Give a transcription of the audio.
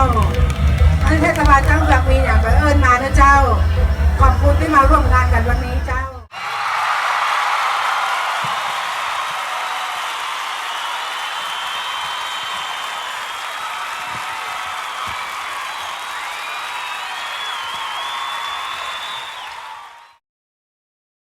าท่านเทศบาลเจ้าเมือมีอย่างเอิญมานะเจ้า ขอบคุณที่มาร่วมงานกันวันนี้เจ้า